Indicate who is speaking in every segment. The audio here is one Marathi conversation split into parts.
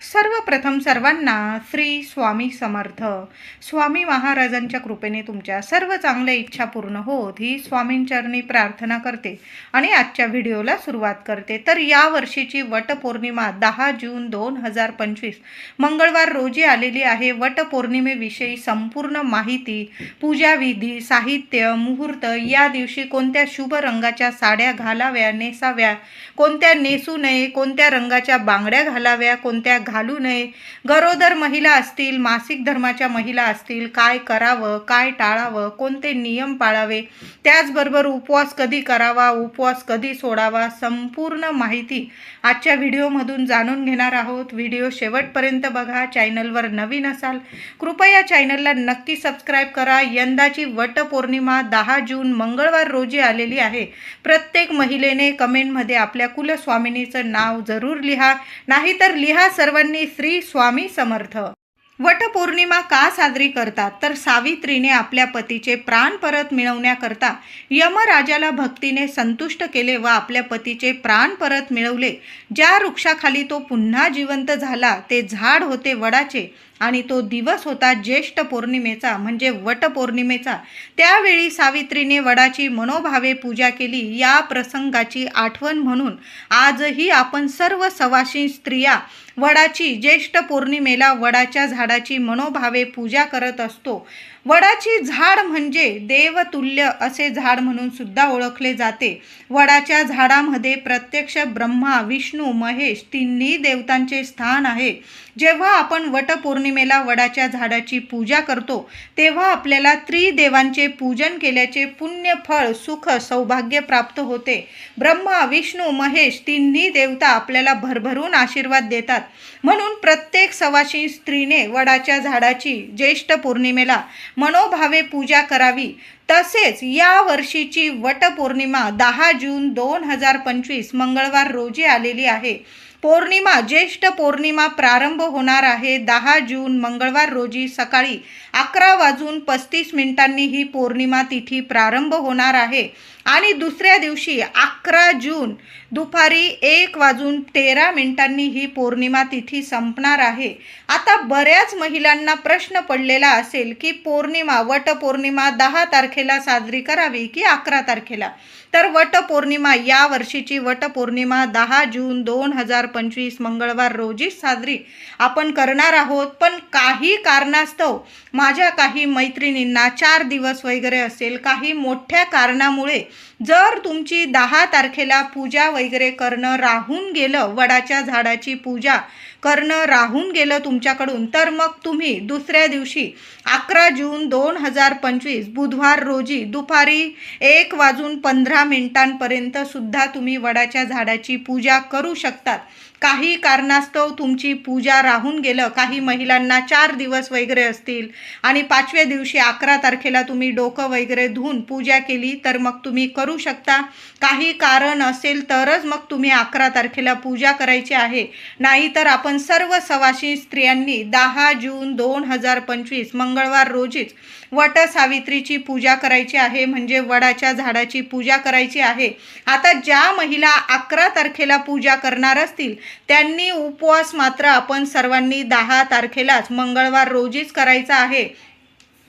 Speaker 1: सर्वप्रथम सर्वांना श्री स्वामी समर्थ. स्वामी महाराजांच्या कृपेने तुमच्या सर्व चांगल्या इच्छा पूर्ण होत ही स्वामींचरणी प्रार्थना करते आणि आजच्या व्हिडिओला सुरुवात करते. तर या वर्षीची वटपौर्णिमा दहा जून दोन हजार पंचवीस. मंगळवार रोजी आलेली आहे वटपौर्णिमेविषयी संपूर्ण माहिती पूजाविधी साहित्य मुहूर्त या दिवशी कोणत्या शुभ रंगाच्या साड्या घालाव्या नेसाव्या कोणत्या नेसू नये कोणत्या रंगाच्या बांगड्या घालाव्या कोणत्या घालू नये. गरोदर महिला असतील मासिक धर्माच्या महिला असतील काय करावं काय टाळावं कोणते नियम पाळावे त्याचबरोबर उपवास कधी करावा उपवास कधी सोडावा संपूर्ण माहिती आजच्या व्हिडिओमधून जाणून घेणार आहोत. व्हिडिओ शेवटपर्यंत बघा चॅनलवर नवीन असाल कृपया चॅनलला नक्की सबस्क्राईब करा. यंदाची वटपौर्णिमा दहा जून मंगळवार रोजी आलेली आहे. प्रत्येक महिलेने कमेंटमध्ये आपल्या कुलस्वामिनीचं नाव जरूर लिहा नाहीतर लिहा सर्वांनी श्री स्वामी समर्थ. वटपौर्णिमा का साजरी करतात? तर सावित्रीने आपल्या पतीचे प्राण परत मिळवण्याकरता यमराजाला भक्तीने संतुष्ट केले व आपल्या पतीचे प्राण परत मिळवले. ज्या वृक्षाखाली तो पुन्हा जिवंत झाला ते झाड होते वडाचे आणि तो दिवस होता ज्येष्ठ पौर्णिमेचा म्हणजे वटपौर्णिमेचा. त्यावेळी सावित्रीने वडाची मनोभावे पूजा केली. या प्रसंगाची आठवण म्हणून आजही आपण सर्व सवाशी स्त्रिया वडाची ज्येष्ठ पौर्णिमेला वडाच्या झाडाची मनोभावे पूजा करत असतो. वडाची झाड म्हणजे देवतुल्य असे झाड म्हणून सुद्धा ओळखले जाते. वडाच्या झाडामध्ये प्रत्यक्ष ब्रह्मा विष्णू महेश तिन्ही देवतांचे स्थान आहे. जेव्हा आपण वटपौर्णिमेला वडाच्या झाडाची पूजा करतो तेव्हा आपल्याला त्रिदेवांचे पूजन केल्याचे पुण्य फळ सुख सौभाग्य प्राप्त होते. ब्रह्मा विष्णू महेश तिन्ही देवता आपल्याला भरभरून आशीर्वाद देतात. म्हणून प्रत्येक सवाशी स्त्रीने वडाच्या झाडाची ज्येष्ठ पौर्णिमेला मनोभावे पूजा करावी. तसेच या वर्षीची वटपौर्णिमा दहा जून दोन हजार पंचवीस मंगळवार रोजी आलेली आहे. पौर्णिमा ज्येष्ठ पौर्णिमा प्रारंभ होणार आहे दहा जून मंगळवार रोजी सकाळी. अकरा वाजून पस्तीस मिनिटांनी ही पौर्णिमा तिथी प्रारंभ होणार आहे. आणि दुसऱ्या दिवशी अकरा जून दुपारी एक वाजून तेरा मिनिटांनी ही पौर्णिमा तिथी संपणार आहे. आता बऱ्याच महिलांना प्रश्न पडलेला असेल की पौर्णिमा वटपौर्णिमा दहा तारखेला साजरी करावी की अकरा तारखेला? तर वटपौर्णिमा या वर्षीची वटपौर्णिमा दहा जून दोन हजार पंचवीस मंगळवार रोजी साजरी आपण करणार आहोत. पण काही कारणास्तव माझ्या काही मैत्रिणींना चार दिवस वगैरे असेल काही मोठ्या कारणामुळे जर तुमची दहा तारखेला पूजा वगैरे करणं राहून गेलं वडाच्या झाडाची पूजा करणं राहून गेलं तुमच्याकडून तर मग तुम्ही दुसऱ्या दिवशी अकरा जून दोन हजार पंचवीस बुधवार रोजी दुपारी एक वाजून पंधरा मिनिटांपर्यंत सुद्धा तुम्ही वडाच्या झाडाची पूजा करू शकतात. काही कारणास्तव तुमची पूजा राहून गेलं काही महिलांना चार दिवस वगैरे असतील आणि पाचव्या दिवशी अकरा तारखेला तुम्ही डोकं वगैरे धुवून पूजा केली तर मग तुम्ही करू शकता. काही कारण असेल तरच मग तुम्ही अकरा तारखेला पूजा करायची आहे. नाहीतर आपण सर्व सवाशी स्त्रियांनी दहा जून दोन हजार पंचवीस मंगळवार रोजीच वट सावित्रीची पूजा करायची आहे म्हणजे वडाच्या झाडाची पूजा करायची आहे. आता ज्या महिला अकरा तारखेला पूजा करणार असतील त्यांनी उपवास मात्र आपण सर्वांनी दहा तारखेलाच मंगळवार रोजीच करायचा आहे.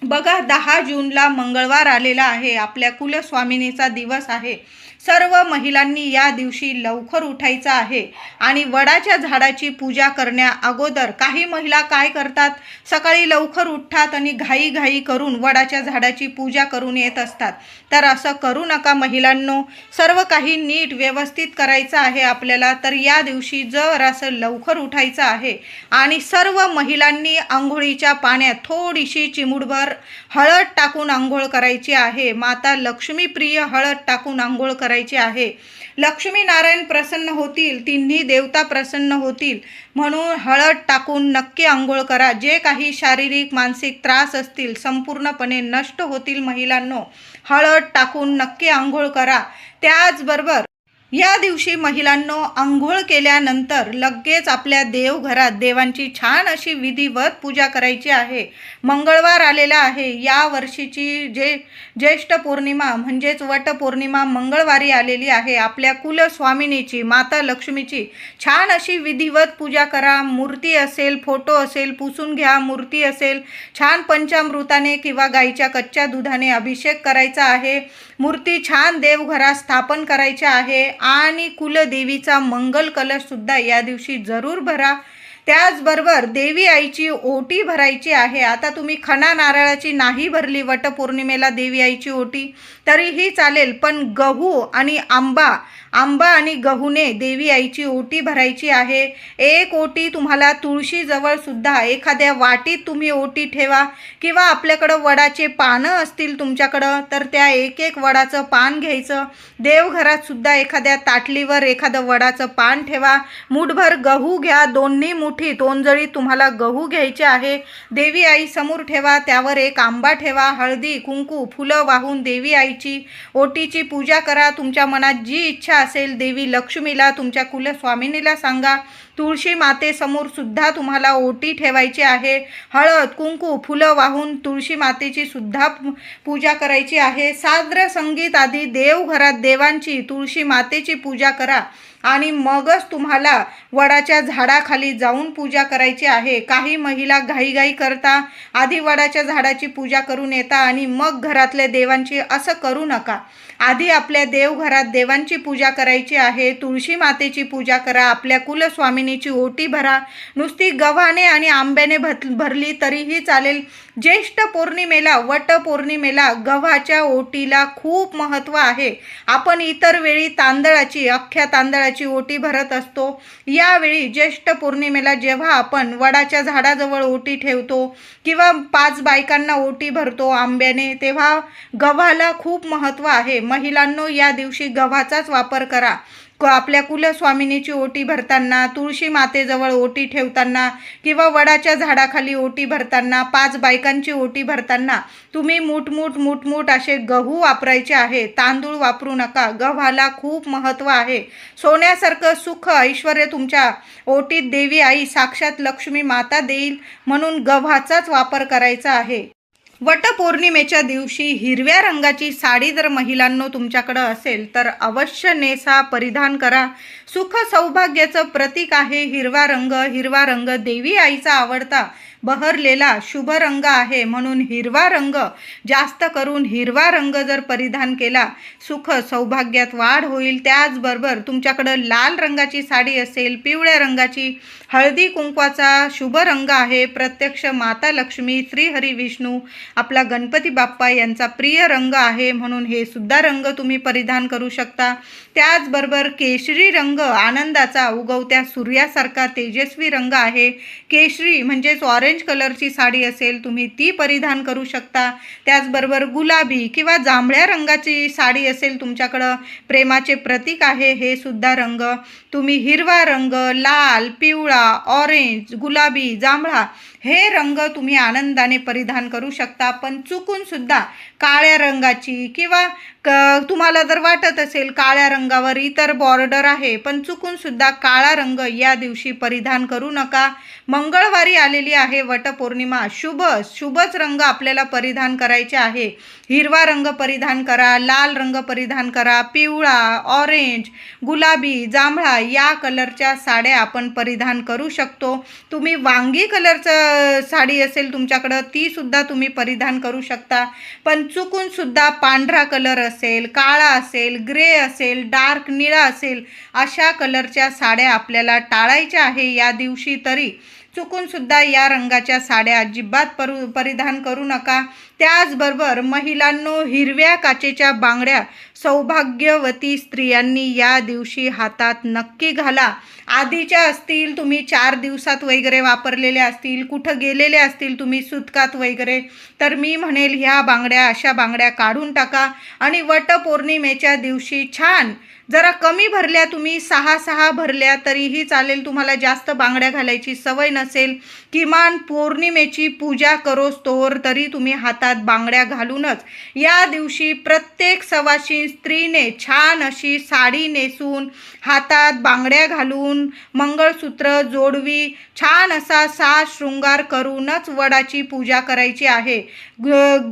Speaker 1: बघा दहा जूनला मंगळवार आलेला आहे आपल्या कुलस्वामिनीचा दिवस आहे. सर्व महिलांनी या दिवशी लवकर उठायचं आहे. आणि वडाच्या झाडाची पूजा करण्या अगोदर काही महिला काय करतात? सकाळी लवकर उठतात आणि घाई घाई करून वडाच्या झाडाची पूजा करून येत असतात. तर असं करू नका महिलांनो. सर्व काही नीट व्यवस्थित करायचं आहे आपल्याला. तर या दिवशी जर असं लवकर उठायचं आहे आणि सर्व महिलांनी आंघोळीच्या पाण्यात थोडीशी चिमुडभर हळद टाकून आंघोळ करायची आहे. माता लक्ष्मीप्रिय हळद टाकून आंघोळ करायची आहे. लक्ष्मी नारायण प्रसन्न होतील तिन्ही देवता प्रसन्न होतील. म्हणून हळद टाकून नक्की आंघोळ करा. जे काही शारीरिक मानसिक त्रास असतील संपूर्णपणे नष्ट होतील महिलांनो. हळद टाकून नक्की आंघोळ करा. त्याचबरोबर या दिवशी महिलांनो आंघोळ केल्यानंतर लगेच आपल्या देवघरात देवांची छान अशी विधिवत पूजा करायची आहे. मंगळवार आलेला आहे. या वर्षीची जे ज्येष्ठ पौर्णिमा म्हणजेच वटपौर्णिमा मंगळवारी आलेली आहे. आपल्या कुलस्वामिनीची माता लक्ष्मीची छान अशी विधिवत पूजा करा. मूर्ती असेल फोटो असेल पुसून घ्या. मूर्ती असेल छान पंचामृताने किंवा गाईच्या कच्च्या दुधाने अभिषेक करायचा आहे. मूर्ती छान देवघरात स्थापन करायच्या आहे. आणि कुलदेवीचा मंगल कलशसुद्धा या दिवशी जरूर भरा. त्याचबरोबर देवी आईची ओटी भरायची आहे. आता तुम्ही खणा नारळाची नाही भरली वटपौर्णिमेला देवी आईची ओटी. तरीही चालेल पण गहू आणि आंबा आंबा आणि गहूने देवी आईची ओटी भरायची आहे. एक ओटी तुम्हाला तुळशीजवळसुद्धा एखाद्या वाटीत तुम्ही ओटी ठेवा किंवा आपल्याकडं वडाचे पानं असतील तुमच्याकडं तर त्या एक एक वडाचं पान घ्यायचं. देवघरातसुद्धा एखाद्या ताटलीवर एखादं वडाचं पान ठेवा. मुठभर गहू घ्या दोन्ही मुठी तोंजळी तुम्हाला गहू घ्यायचे आहे. देवी आई समोर ठेवा त्यावर एक आंबा ठेवा हळदी कुंकू फुलं वाहून देवी आई करायची ओटीची पूजा करा. तुमच्या मनात जी इच्छा असेल देवी लक्ष्मीला तुमच्या कुलस्वामिनीला सांगा. तुळशी मातेसमोर सुद्धा तुम्हाला ओटी ठेवायची आहे. हळद कुंकू फुलं वाहून तुळशी मातेची सुद्धा पूजा करायची आहे. साद्र संगीत आधी देवघरात देवांची तुळशी मातेची पूजा करा. आणि मगच तुम्हाला वडाच्या झाडाखाली जाऊन पूजा करायची आहे. काही महिला घाईघाई करता आधी वडाच्या झाडाची पूजा करून येता आणि मग घरातल्या देवांची असं करू नका. आधी आपल्या देवघरात देवांची पूजा करायची आहे तुळशी मातेची पूजा करा आपल्या कुलस्वामिनीची ओटी भरा नुसती गव्हाने आणि आंब्याने भत भरली तरीही चालेल. ज्येष्ठ पौर्णिमेला वट पौर्णिमेला गव्हाच्या ओटीला खूप महत्त्व आहे. आपण इतर वेळी तांदळाची अख्ख्या तांदळाची ओटी भरत असतो. यावेळी ज्येष्ठ पौर्णिमेला जेव्हा आपण वडाच्या झाडाजवळ ओटी ठेवतो किंवा पाच बायकांना ओटी भरतो आंब्याने तेव्हा गव्हाला खूप महत्त्व आहे. महिलांनो या दिवशी गव्हाचाच वापर करा. क- आपल्या कुलस्वामिनीची ओटी भरताना तुळशी मातेजवळ ओटी ठेवताना किंवा वडाच्या झाडाखाली ओटी भरताना पाच बायकांची ओटी भरताना तुम्ही मूठमूठ मूठमूठ असे गहू वापरायचे आहे. तांदूळ वापरू नका. गव्हाला खूप महत्त्व आहे. सोन्यासारखं सुख ऐश्वर तुमच्या ओटीत देवी आई साक्षात लक्ष्मी माता देईल म्हणून गव्हाचाच वापर करायचा आहे. वटपौर्णिमेच्या दिवशी हिरव्या रंगाची साडी जर महिलांनो तुमच्याकडं असेल तर अवश्य नेसा परिधान करा. सुख सौभाग्याचं प्रतीक आहे हिरवा रंग हिरवा रंग देवी आईचा आवडता. बहरलेला शुभ रंग आहे. म्हणून हिरवा रंग जास्त करून हिरवा रंग जर परिधान केला सुख सौभाग्यात वाढ होईल. त्याचबरोबर तुमच्याकडं लाल रंगाची साडी असेल पिवळ्या रंगाची हळदी कुंकवाचा शुभ रंग आहे. प्रत्यक्ष माता लक्ष्मी श्रीहरी विष्णू आपला गणपती बाप्पा यांचा प्रिय रंग आहे. म्हणून हे सुद्धा रंग तुम्ही परिधान करू शकता. त्याचबरोबर केशरी रंग आनंदाचा उगवत्या सूर्यासारखा तेजस्वी रंग आहे. केशरी म्हणजेच ऑरेंज ऑरेंज कलरची साडी असेल तुम्ही ती परिधान करू शकता. त्याचबरोबर गुलाबी किंवा जांभळ्या रंगाची साडी असेल तुमच्याकडं प्रेमाचे प्रतीक आहे हे सुद्धा रंग. तुम्ही हिरवा रंग लाल पिवळा ऑरेंज गुलाबी जांभळा हे रंग तुम्ही आनंदाने परिधान करू शकता. पण चुकून सुद्धा काळ्या रंगाची किंवा क तुम्हाला जर वाटत असेल काळ्या रंगावर इतर बॉर्डर आहे पण चुकूनसुद्धा काळा रंग या दिवशी परिधान करू नका. मंगळवारी आलेली आहे वटपौर्णिमा. शुभ शुभच रंग आपल्याला परिधान करायचे आहे. हिरवा रंग परिधान करा लाल रंग परिधान करा पिवळा ऑरेंज गुलाबी जांभळा या कलरच्या साड्या आपण परिधान करू शकतो. तुम्ही वांगी कलरचं साडी असेल तुमच्याकडं तीसुद्धा तुम्ही परिधान करू शकता. पण चुकून सुद्धा पांढरा कलर असेल काळा असेल ग्रे असेल डार्क निळा असेल अशा कलरच्या साड्या आपल्याला टाळायच्या आहे या दिवशी तरी. चुकून सुद्धा या रंगाच्या साड्या अजिबात परू परिधान करू नका. त्याचबरोबर महिलांनो हिरव्या काचेच्या बांगड्या सौभाग्यवती स्त्रियांनी या दिवशी हातात नक्की घाला. आधीच्या असतील तुम्ही चार दिवसात वगैरे वापरलेल्या असतील कुठं गेलेले असतील तुम्ही सुतकात वगैरे तर मी म्हणेल ह्या बांगड्या अशा बांगड्या काढून टाका आणि वटपौर्णिमेच्या दिवशी छान जरा कमी भरल्या तुम्ही सहा सहा भरल्या तरीही चालेल. तुम्हाला जास्त बांगड्या घालायची सवय नसेल. किमान पौर्णिमेची पूजा करोस तरी तुम्ही हातात बांगड्या घालूनच या दिवशी प्रत्येक सवाशी स्त्रीने छान अशी साडी नेसून हातात बांगड्या घालून मंगळसूत्र जोडवी छान असा सा शृंगार करूनच वडाची पूजा करायची आहे.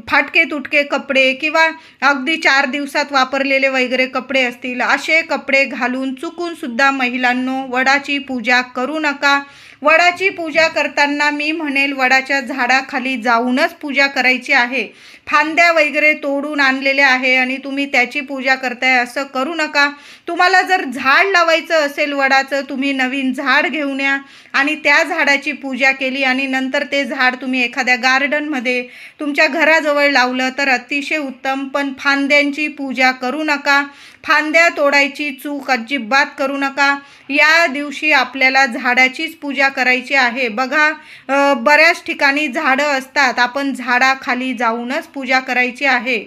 Speaker 1: फाटके तुटके कपडे किंवा अगदी चार दिवसात वापरलेले वगैरे कपडे असतील असे कपडे घालून चुकूनसुद्धा महिलांनो वडाची पूजा करू नका. वडाची पूजा करताना मी म्हणेल वडाच्या झाडाखाली जाऊनच पूजा करायची आहे. फांद्या वगैरे तोडून आणलेल्या आहे आणि तुम्ही त्याची पूजा करताय असं करू नका. तुम्हाला जर झाड लावायचं असेल वडाचं तुम्ही नवीन झाड घेऊन या आणि त्या झाडाची पूजा केली आणि नंतर ते झाड तुम्ही एखाद्या गार्डनमध्ये तुमच्या घराजवळ लावलं तर अतिशय उत्तम पण फांद्यांची पूजा करू नका. फांद्या तोडायची चूक अजिबात करू नका. या दिवशी आपल्याला झाडाचीच पूजा करायची आहे. बघा बऱ्याच ठिकाणी झाडं असतात. आपण झाडाखाली जाऊनच पूजा करायची आहे.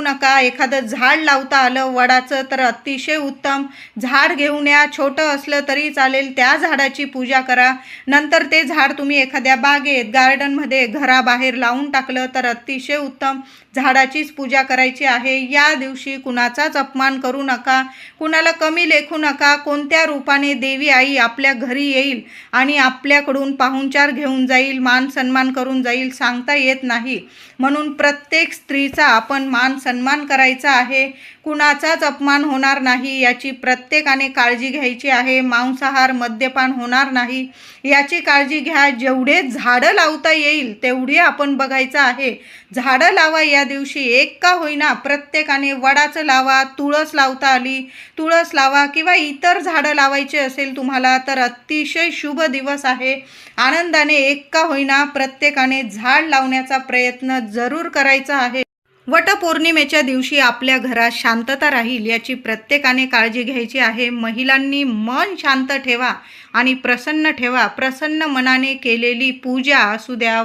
Speaker 1: नका एखादं झाड लावता आलं वडाचं तर अतिशय उत्तम. झाड घेऊन या छोटं असलं तरी चालेल त्या झाडाची पूजा करा. नंतर ते झाड तुम्ही एखाद्या बागेत गार्डनमध्ये घराबाहेर लावून टाकलं तर अतिशय उत्तम. झाडाचीच पूजा करायची आहे. या दिवशी कुणाचाच अपमान करू नका. कुणाला कमी लेखू नका. कोणत्या रूपाने देवी आई आपल्या घरी येईल आणि आपल्याकडून पाहुणचार घेऊन जाईल मान सन्मान करून जाईल सांगता येत नाही. म्हणून प्रत्येक स्त्रीचा आपण मान सन्मान करायचा आहे. कुणाचाच अपमान होणार नाही याची प्रत्येकाने काळजी घ्यायची आहे. मांसाहार मद्यपान होणार नाही. याची काळजी घ्या. जेवढे झाडं लावता येईल तेवढी आपण बघायचं आहे. झाडं लावा या दिवशी. एक का होईना प्रत्येकाने वडाचं लावा तुळस लावता आली. तुळस लावा किंवा इतर झाडं लावायचे असेल तुम्हाला तर अतिशय शुभ दिवस आहे. आनंदाने एक का होईना प्रत्येकाने झाड लावण्याचा प्रयत्न जरूर करायचा आहे. वटपौर्णिमेच्या दिवशी आपल्या घरात शांतता राहील याची प्रत्येकाने काळजी घ्यायची आहे. महिलांनी मन शांत ठेवा. आणि प्रसन्न ठेवा. प्रसन्न मनाने केलेली पूजा असू द्या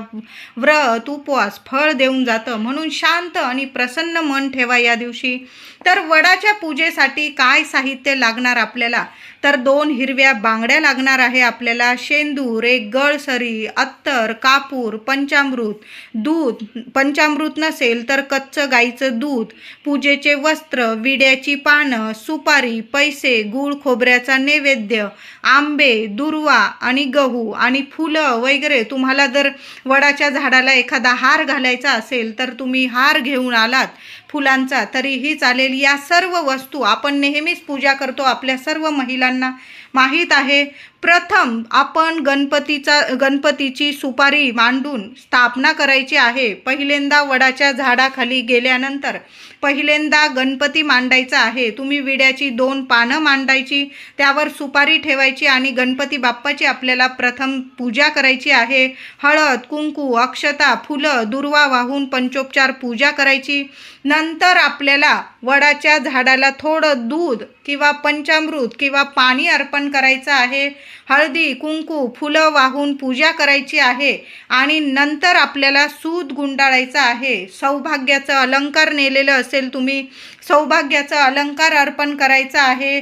Speaker 1: व्रत उपवास फळ देऊन जातं. म्हणून शांत आणि प्रसन्न मन ठेवा या दिवशी. तर वडाच्या पूजेसाठी काय साहित्य लागणार आपल्याला? तर दोन हिरव्या बांगड्या लागणार आहे आपल्याला. शेंदूर एक गळसरी अत्तर कापूर पंचामृत. दूध पंचामृत नसेल तर कच्चं गाईचं दूध. पूजेचे वस्त्र विड्याची पानं सुपारी पैसे गूळ खोबऱ्याचा नैवेद्य आंबे दुर्वा आणि गहू आणि फुलं वगैरे तुम्हाला जर वडाच्या झाडाला एखादा हार घालायचा असेल तर तुम्ही हार घेऊन आलात फुलांचा तरीही चालेल. या सर्व वस्तू आपण नेहमीच पूजा करतो आपल्या सर्व महिलांना. माहीत आहे प्रथम आपण गणपतीचा गणपतीची सुपारी मांडून स्थापना करायची आहे. पहिल्यांदा वडाच्या झाडाखाली गेल्यानंतर पहिल्यांदा गणपती मांडायचा आहे. तुम्ही विड्याची दोन पानं मांडायची त्यावर सुपारी ठेवायची आणि गणपती बाप्पाची आपल्याला प्रथम पूजा करायची आहे. हळद कुंकू अक्षता फुलं दुर्वा वाहून पंचोपचार पूजा करायची. नंतर आपल्याला वडाच्या झाडाला थोडं दूध किंवा पंचामृत किंवा पाणी अर्पण करायचं आहे. हळदी कुंकू फुलं वाहून पूजा करायची आहे आणि नंतर आपल्याला सूत गुंडाळायचा आहे. सौभाग्याचं अलंकार नेलेलं असेल तुम्ही सौभाग्याचा अलंकार अर्पण करायचं आहे.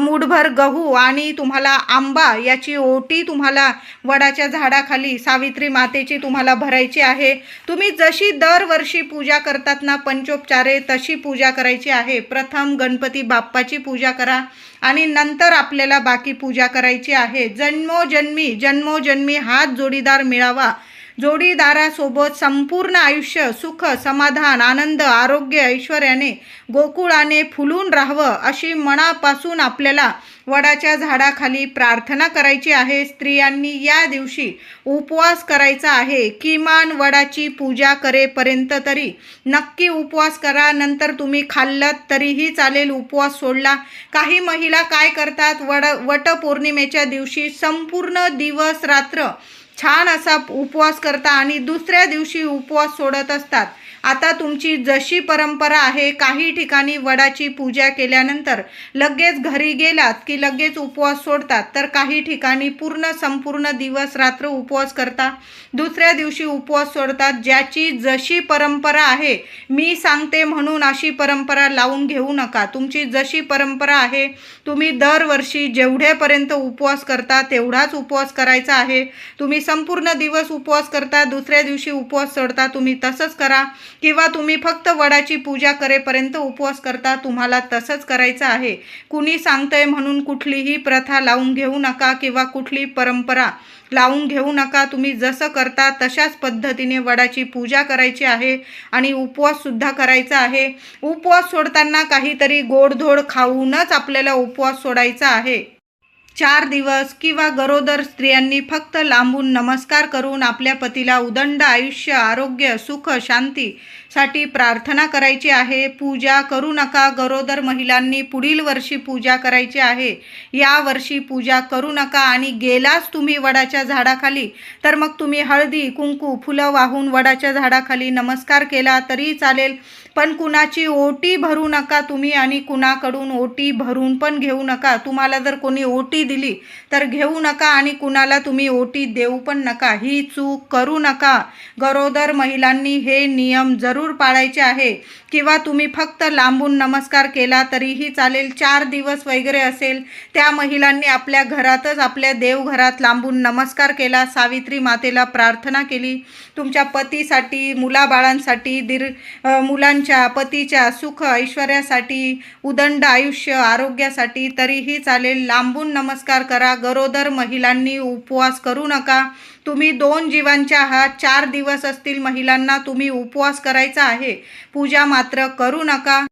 Speaker 1: मूठभर गहू आणि तुम्हाला आंबा याची ओटी तुम्हाला वडाच्या झाडाखाली सावित्री मातेची तुम्हाला भरायची आहे. तुम्ही जशी दरवर्षी पूजा करतात ना पंचोपचारे तशी पूजा करायची आहे. प्रथम गणपती बाप्पाची पूजा करा आणि नंतर आपल्याला बाकी पूजा करायची आहे. जन्मोजन्मी जन्मोजन्मी हात जोडीदार मिळावा. जोडीदारासोबत संपूर्ण आयुष्य सुख समाधान आनंद आरोग्य ऐश्वर्याने गोकुळाने फुलून राहावं अशी मनापासून आपल्याला वडाच्या झाडाखाली प्रार्थना करायची आहे. स्त्रियांनी या दिवशी उपवास करायचा आहे. किमान वडाची पूजा करेपर्यंत तरी नक्की उपवास करा. नंतर तुम्ही खाल्लात तरीही चालेल उपवास सोडला. काही महिला काय करतात? वड वटपौर्णिमेच्या दिवशी संपूर्ण दिवस रात्र छान असा उपवास करता आणि दुसऱ्या दिवशी उपवास सोडत असतात. आता तुमची जशी परंपरा आहे काही ठिकाणी वडाची पूजा केल्यानंतर लगेच घरी गेलात की लगेच उपवास सोडतात तर काही ठिकाणी पूर्ण संपूर्ण दिवस रात्र उपवास करता दुसऱ्या दिवशी उपवास सोडतात. ज्याची जशी परंपरा आहे मी सांगते म्हणून अशी परंपरा लावून घेऊ नका. तुमची जशी परंपरा आहे तुम्ही दरवर्षी जेवढ्यापर्यंत उपवास करता तेवढाच उपवास करायचा आहे. तुम्ही संपूर्ण दिवस उपवास करता दुसऱ्या दिवशी उपवास सोडता तुम्ही तसंच करा. किंवा तुम्ही फक्त वडाची पूजा करेपर्यंत उपवास करता तुम्हाला तसंच करायचं आहे. कुणी सांगतंय म्हणून कुठलीही प्रथा लावून घेऊ नका किंवा कुठली परंपरा लावून घेऊ नका. तुम्ही जसं करता तशाच पद्धतीने वडाची पूजा करायची आहे आणि उपवाससुद्धा करायचा आहे. उपवास सोडताना काहीतरी गोडधोड खाऊनच आपल्याला उपवास सोडायचा आहे. चार दिवस किंवा गरोदर स्त्रियांनी फक्त लांबून नमस्कार करून आपल्या पतीला उदंड आयुष्य आरोग्य सुख शांती साठी प्रार्थना करायची आहे. पूजा करू नका. गरोदर महिलांनी पुढील वर्षी पूजा करायची आहे. या वर्षी पूजा करू नका आणि गेलाच तुम्ही वडाच्या झाडाखाली तर मग तुम्ही हळदी कुंकू फुलं वाहून वडाच्या झाडाखाली नमस्कार केला तरी चालेल. पण कुणाची ओटी भरू नका तुम्ही आणि कुणाकडून ओटी भरून पण घेऊ नका. तुम्हाला जर कोणी ओटी दिली तर घेऊ नका आणि कुणाला तुम्ही ओटी देऊ पण नका. ही चूक करू नका. गरोदर महिलांनी हे नियम जरूर पाळायचे आहे. किंवा तुम्ही फक्त लांबून नमस्कार केला तरीही चालेल. चार दिवस वगैरे असेल त्या महिलांनी आपल्या घरातच आपल्या देवघरात लांबून नमस्कार केला. सावित्री मातेला प्रार्थना केली. तुमच्या पतीसाठी मुलाबाळांसाठी दीर मुलांच्या पतीच्या सुख ऐश्वर्यासाठी उदंड आयुष्य आरोग्यासाठी तरीही चालेल. लांबून नमस्कार करा. गरोदर महिलांनी उपवास करू नका. तुम्ही दोन जीवांच्या आहात. चार दिवस असतील महिलांना तुम्ही उपवास करायचा आहे. पूजा मात्र करू नका.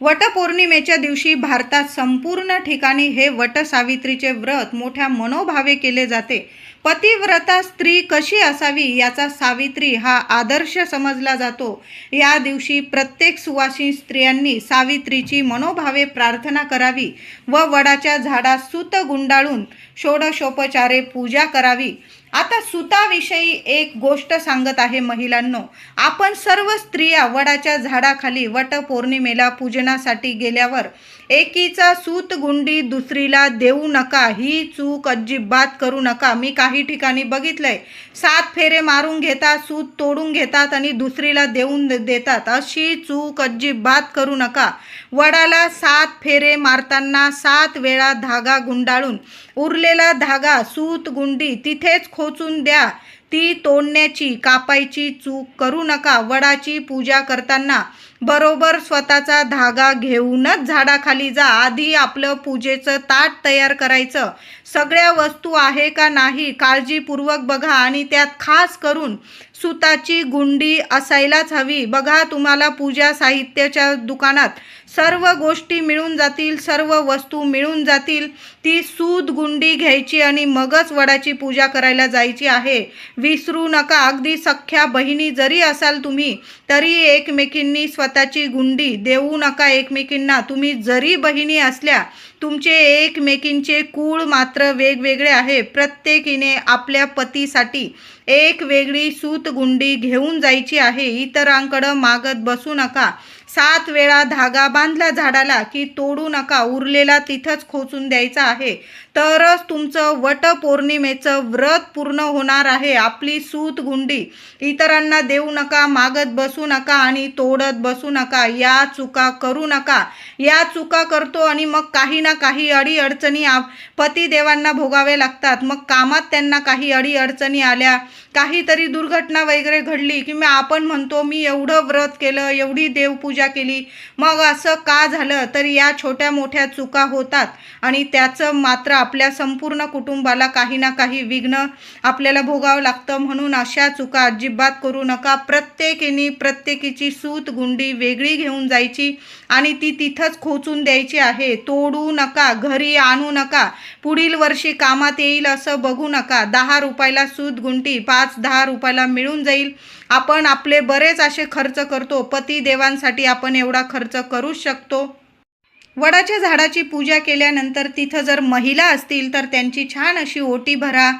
Speaker 1: वटपौर्णिमेच्या दिवशी भारतात संपूर्ण ठिकाणी हे वटसावित्रीचे व्रत मोठ्या मनोभावे केले जाते. पतिव्रता स्त्री कशी असावी याचा सावित्री हा आदर्श समजला जातो. या दिवशी प्रत्येक सुवासिनी स्त्रियांनी सावित्रीची मनोभावे प्रार्थना करावी व वडाच्या झाडात सूत गुंडाळून षोडशोपचारे पूजा करावी. आता सुताविषयी एक गोष्ट सांगत आहे महिलांनो. आपण सर्व स्त्रिया वडाच्या झाडाखाली वटपौर्णिमेला पूजनासाठी गेल्यावर एकीचा सूत गुंडी दुसरीला देऊ नका ही चूक अजिबात करू नका. मी काही ठिकाणी बघितलंय. सात फेरे मारून घेतात सूत तोडून घेतात आणि दुसरीला देऊन दे- देतात. अशी चूक अजिबात करू नका. वडाला सात फेरे मारताना सात वेळा धागा गुंडाळून उरलेला धागा सूत गुंडी तिथेच खोचून द्या. ती तोडण्याची कापायची चूक करू नका. वडाची पूजा करताना बरोबर स्वतःचा धागा घेऊनच झाडाखाली जा. आधी आपलं पूजेचं ताट तयार करायचं. सगळ्या वस्तू आहे का नाही काळजीपूर्वक बघा आणि त्यात खास करून सुताची गुंडी असायलाच हवी. बघा तुम्हाला पूजा साहित्याच्या दुकानात सर्व गोष्टी मिळून जातील सर्व वस्तू मिळून जातील. ती सूत गुंडी घ्यायची आणि मगच वडाची पूजा करायला जायची आहे. विसरू नका. अगदी सख्या बहिणी जरी असाल तुम्ही तरी एकमेकींनी स्वतःची गुंडी देऊ नका एकमेकींना. तुम्ही जरी बहिणी असल्या तुमचे एकमेकींचे कूळ मात्र वेगवेगळे आहे. प्रत्येकीने आपल्या पतीसाठी एक वेगळी सूतगुंडी घेऊन जायची आहे. इतरांकडं मागत बसू नका. सात वेळा धागा बांधला झाडाला की तोडू नका उरलेला तिथंच खोचून द्यायचा आहे. तरच तुमचं वटपौर्णिमेचं व्रत पूर्ण होणार आहे. आपली सूत गुंडी इतरांना देऊ नका मागत बसू नका आणि तोडत बसू नका. या चुका करू नका. या चुका करतो आणि मग काही ना काही अडी अडचणी आप पतिदेवांना भोगावे लागतात. मग कामात त्यांना काही अडी अडचणी आल्या काहीतरी दुर्घटना वगैरे घडली की मी आपण म्हणतो मी एवढं व्रत केलं एवढी देवपूजा केली मग असं का झालं? तर या छोट्या मोठ्या चुका होतात आणि त्याचं मात्र आपल्या संपूर्ण कुटुंबाला काही ना काही विघ्न आपल्याला भोगावं लागतं. म्हणून अशा चुका अजिबात करू नका. प्रत्येकीने प्रत्येकीची सूत गुंडी वेगळी घेऊन जायची आणि ती तिथंच खोचून द्यायची आहे. तोडू नका घरी आणू नका. पुढील वर्षी कामात येईल असं बघू नका. दहा रुपयाला सूत गुंटी पाच दहा रुपयाला मिळून जाईल. आपण आपले बरेच असे खर्च करतो. पती देवांसाठी आपण एवढा खर्च करूच शकतो. वडाच्या झाडाची पूजा केल्यानंतर तिथं जर महिला असतील तर त्यांची छान अशी ओटी भरा.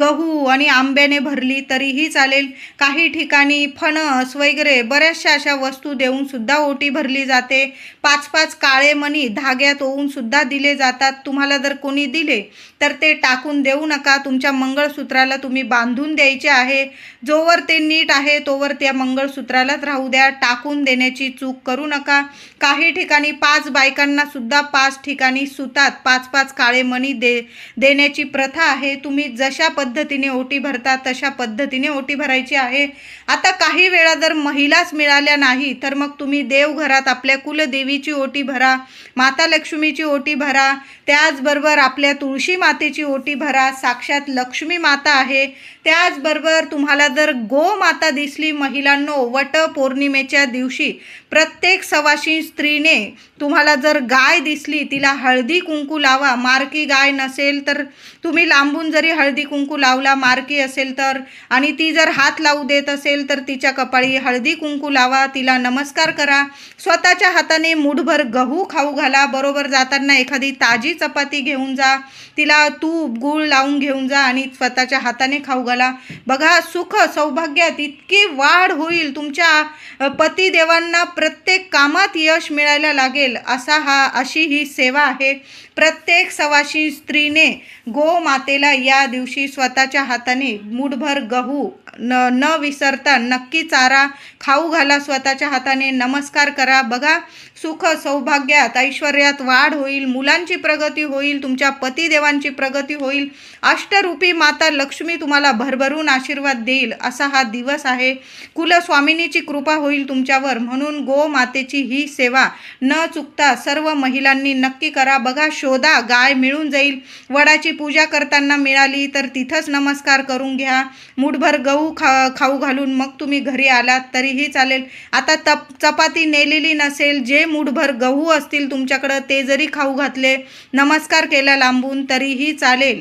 Speaker 1: गहू आणि आंब्याने भरली तरीही चालेल. काही ठिकाणी फणस वगैरे बऱ्याचशा अशा वस्तू देऊनसुद्धा ओटी भरली जाते. पाच पाच काळे मणी धाग्यात ओवूनसुद्धा दिले जातात. तुम्हाला जर कोणी दिले तर ते टाकून देऊ नका. तुमच्या मंगळसूत्राला तुम्ही बांधून द्यायचे आहे. जोवर ते नीट आहे तोवर त्या मंगळसूत्रालाच राहू द्या. टाकून देण्याची चूक करू नका. काही ठिकाणी पाच बायकांना सुद्धा पाच ठिकाणी सुतात. पाच पाच काळे मणी दे देण्याची प्रथा आहे. तुम्ही जशा पद्धतीने ओटी भरतात तशा पद्धतीने ओटी भरायची आहे. आता काही वेळा जर महिलाच मिळाल्या नाही तर मग तुम्ही देवघरात आपल्या कुलदेवीची ओटी भरा माता लक्ष्मीची ओटी भरा त्याचबरोबर आपल्या तुळशी मातेची ओटी भरा साक्षात लक्ष्मी माता आहे. त्याचबरोबर तुम्हाला जर गो माता दिसली महिलांनो वट पौर्णिमेच्या दिवशी प्रत्येक सवाशी स्त्रीने तुम्हाला जर गाय दिसली तिला हळदी कुंकू लावा मारकी गाय नसेल तर तुम्ही लांबून जरी हळदी कुंकू लावला मारकी असेल तर आणि ती जर हात लावू देत असेल तर तिच्या कपाळी हळदी कुंकू लावा तिला नमस्कार करा. स्वतःच्या हाताने मुठभर गहू खाऊ घाला बरोबर जाताना एखादी ताजी चपाती घेऊन जा तिला तूप गूळ लावून घेऊन जा आणि स्वतःच्या हाताने खाऊ घाला. बघा सुख सौभाग्यात इतकी वाढ होईल तुमच्या पतीदेवांना प्र प्रत्येक कामात यश मिळायला लागेल असा हा अशी ही सेवा आहे. प्रत्येक सवाशी स्त्रीने गोमातेला या दिवशी स्वतःच्या हाताने मुठभर गहू न न विसरता नक्की चारा खाऊ घाला स्वतःच्या हाताने नमस्कार करा. बघा सुख सौभाग्यात ऐश्वर्यात वाढ होईल मुलांची प्रगती होईल तुमच्या पतिदेवांची प्रगती होईल. अष्टरूपी माता लक्ष्मी तुम्हाला भरभरून आशीर्वाद देईल असा हा दिवस आहे. कुलस्वामिनीची कृपा होईल तुमच्यावर म्हणून गो मातेची ही सेवा. न चुकता सर्व महिलांनी नक्की करा. बघा शोधा गाय मिळून जाईल. वडाची पूजा करताना मिळाली तर तिथंच नमस्कार करून घ्या. मुठभर गहू खा खाऊ घालून मग तुम्ही घरी आलात तरीही चालेल. आता तप चपाती नेलेली नसेल जे मुठभर गहू असतील तुमच्याकडं ते जरी खाऊ घातले नमस्कार केला लांबून तरीही चालेल.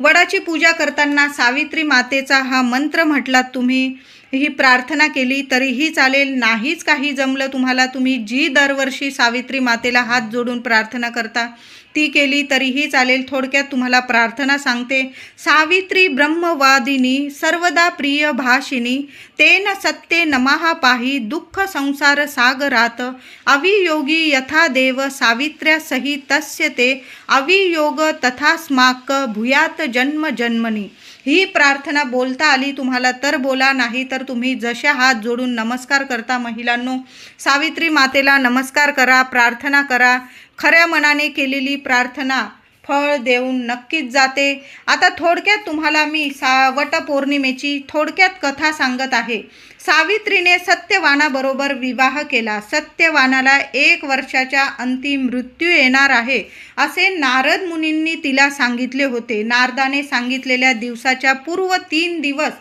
Speaker 1: वडाची पूजा करताना सावित्री मातेचा हा मंत्र म्हटलात तुम्ही ही प्रार्थना केली तरीही चालेल. नाहीच काही जमलं तुम्हाला तुम्ही जी दरवर्षी सावित्री मातेला हात जोडून प्रार्थना करता ती केली तरीही चालेल. थोडक्यात तुम्हाला प्रार्थना सांगते. सावित्री ब्रह्मवादिनी सर्वदा प्रिय भाषिनी तेन सत्ते नमहा पाही दुःख संसार सागरात अवियोगी यथा देव सावित्र्या सही तस्य ते अवियोग तथास्माक भूयात जन्म जन्मनी। ही प्रार्थना बोलता आली तुम्हाला तर बोला नाही तर तुम्ही जशा हात जोडून नमस्कार करता महिलांनो. सावित्री मातेला नमस्कार करा प्रार्थना करा. खऱ्या मनाने केलेली प्रार्थना फळ देऊन नक्कीच जाते. आता थोडक्यात तुम्हाला मी सा वटपौर्णिमेची थोडक्यात कथा सांगत आहे. सावित्रीने सत्यवानाबरोबर विवाह केला. सत्यवानाला एक वर्षाच्या अंतिम मृत्यू येणार आहे असे नारद मुनींनी तिला सांगितले होते. नारदाने सांगितलेल्या दिवसाच्या पूर्व तीन दिवस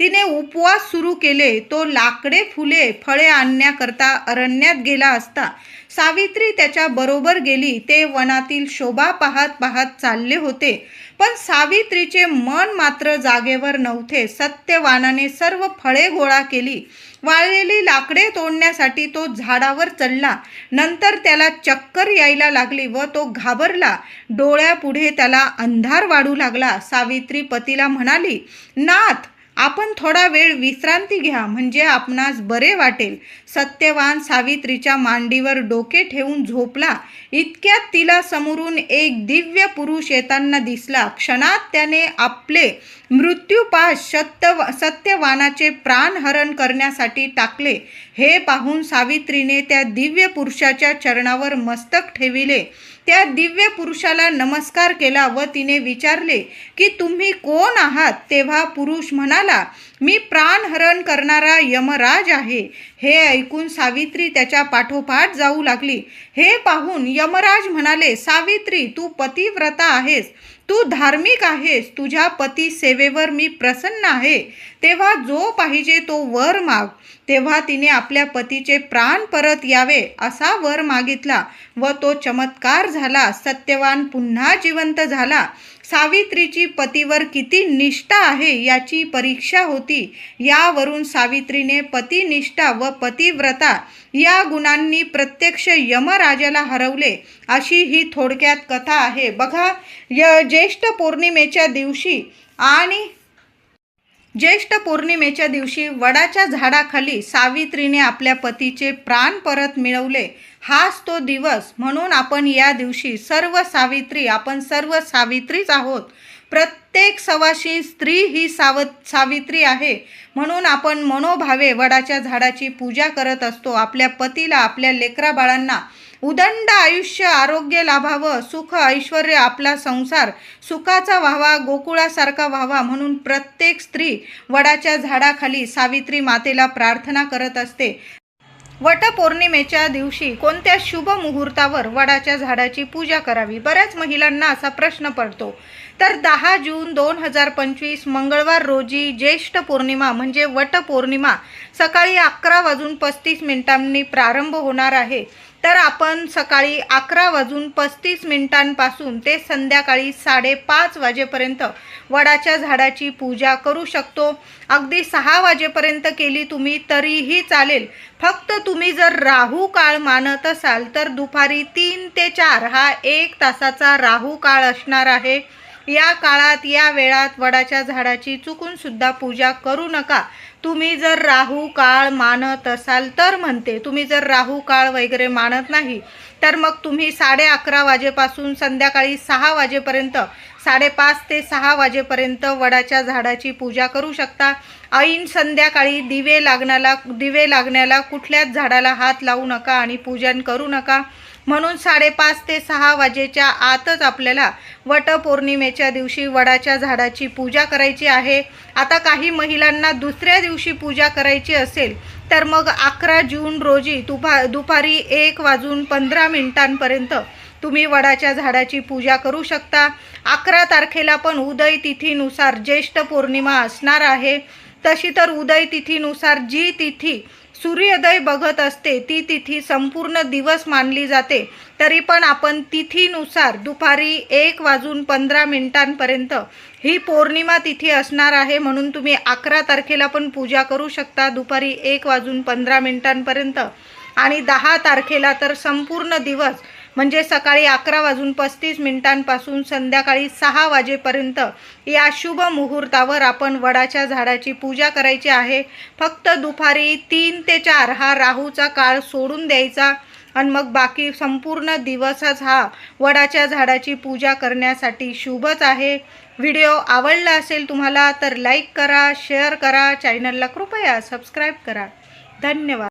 Speaker 1: तिने उपवास सुरू केले. तो लाकडे फुले फळे आणण्याकरता अरण्यात गेला असता. सावित्री त्याच्या बरोबर गेली. ते वनातील शोभा पाहत पाहत चालले होते. पण सावित्रीचे मन मात्र जागेवर नव्हते. सत्यवानाने सर्व फळे गोळा केली. वाळलेली लाकडे तोडण्यासाठी तो झाडावर चढला. नंतर त्याला चक्कर यायला लागली व तो घाबरला. डोळ्यापुढे त्याला अंधार वाढू लागला. सावित्री पतीला म्हणाली नाथ आपण थोडा वेळ विश्रांती घ्या म्हणजे आपणास बरे वाटेल. सत्यवान सावित्रीच्या मांडीवर डोके ठेवून झोपला. इतक्यात तिला समोरून एक दिव्य पुरुष येताना दिसला. क्षणात त्याने आपले मृत्यूपास सत्य सत्यवानाचे प्राणहरण करण्यासाठी टाकले. हे पाहून सावित्रीने त्या दिव्य पुरुषाच्या चरणावर मस्तक ठेविले. त्या दिव्य पुरुषाला नमस्कार केला व तिने विचारले की तुम्ही कोण आहात? तेव्हा पुरुष म्हणाला मी प्राणहरण करणारा यमराज आहे. हे ऐकून सावित्री त्याच्या पाठोपाठ जाऊ लागली. हे पाहून यमराज म्हणाले सावित्री तू पतिव्रता आहेस. तू धार्मिक आहेस तुझ्या पती सेवेवर मी प्रसन्न आहे. तेव्हा जो पाहिजे तो वर माग. तेव्हा तिने आपल्या पतीचे प्राण परत यावे असा वर मागितला व तो चमत्कार झाला सत्यवान पुन्हा जिवंत झाला. सावित्रीची पतीवर किती निष्ठा आहे याची परीक्षा होती. यावरून सावित्रीने पतिनिष्ठा व पतिव्रता या गुणांनी प्रत्यक्ष यमराजाला हरवले. अशी ही थोडक्यात कथा आहे. बघा य ज्येष्ठ पौर्णिमेच्या दिवशी आणि ज्येष्ठ पौर्णिमेच्या दिवशी वडाच्या झाडाखाली सावित्रीने आपल्या पतीचे प्राण परत मिळवले. हाच तो दिवस म्हणून आपण या दिवशी सर्व सावित्री आपण सर्व सावित्रीच आहोत. प्रत्येक सवाशी स्त्री ही साव सावित्री आहे. म्हणून आपण मनोभावे वडाच्या झाडाची पूजा करत असतो. आपल्या पतीला आपल्या लेकरा बाळांना उदंड आयुष्य आरोग्य लाभावं सुख ऐश्वर आपला संसार सुखाचा व्हावा गोकुळासारखा व्हावा म्हणून प्रत्येक स्त्री वडाच्या झाडाखाली सावित्री मातेला प्रार्थना करत असते. वटपौर्णिमेच्या दिवशी कोणत्या शुभ मुहूर्तावर वडाच्या झाडाची पूजा करावी? बऱ्याच महिलांना असा प्रश्न पडतो. तर दहा जून दोन हजार पंचवीस मंगळवार रोजी ज्येष्ठ पौर्णिमा म्हणजे वटपौर्णिमा सकाळी अकरा वाजून पस्तीस मिनिटांनी प्रारंभ होणार आहे. तर आपण सकाळी अकरा वाजून पस्तीस मिनिटांपासून ते संध्याकाळी साडेपाच वाजेपर्यंत वडाच्या झाडाची पूजा करू शकतो. अगदी सहा वाजेपर्यंत केली तुम्ही तरीही चालेल. फक्त तुम्ही जर राहू काळ मानत असाल तर दुपारी तीन ते चार हा एक तासाचा राहू काळ असणार आहे. या काळात या वेळात वडाच्या झाडाची चुकूनसुद्धा पूजा करू नका. तुम्ही जर राहू काळ मानत असाल तर म्हणते तुम्ही जर राहू काळ वगैरे मानत नाही तर मग तुम्ही साडे अकरा वाजेपासून संध्याकाळी सहा वाजेपर्यंत साडेपाच ते सहा वाजेपर्यंत वडाच्या झाडाची पूजा करू शकता. ऐन संध्याकाळी दिवे लागण्याला दिवे लागण्याला कुठल्याच झाडाला हात लावू नका आणि पूजन करू नका. म्हणून साडेपाच ते सहा वाजेच्या आतच आपल्याला वटपौर्णिमेच्या दिवशी वडाच्या झाडाची पूजा करायची आहे. आता काही महिलांना दुसऱ्या दिवशी पूजा करायची असेल तर मग अकरा जून रोजी दुपा दुपारी एक वाजून पंधरा मिनिटांपर्यंत तुम्ही वडाच्या झाडाची पूजा करू शकता. अकरा तारखेला पण उदय तिथीनुसार ज्येष्ठ पौर्णिमा असणार आहे. तशी तर उदय तिथीनुसार जी तिथी सूर्योदय बघत असते ती तिथी संपूर्ण दिवस मानली जाते. तरी पण आपण तिथीनुसार दुपारी एक वाजून पंधरा मिनिटांपर्यंत ही पौर्णिमा तिथी असणार आहे म्हणून तुम्ही अकरा तारखेला पण पूजा करू शकता. दुपारी एक वाजून पंधरा मिनिटांपर्यंत. आणि दहा तारखेला तर संपूर्ण दिवस म्हणजे सकाळी अकरा वाजून पस्तीस मिनिटांपासून संध्याकाळी सहा वाजेपर्यंत या शुभ मुहूर्तावर आपण वडाच्या झाडाची पूजा करायची आहे. फक्त दुपारी तीन ते चार हा राहूचा काळ सोडून द्यायचा आणि मग बाकी संपूर्ण दिवसच हा वडाच्या झाडाची पूजा करण्यासाठी शुभच आहे. व्हिडिओ आवडला असेल तुम्हाला तर लाईक करा शेअर करा चॅनलला कृपया सबस्क्राईब करा. धन्यवाद.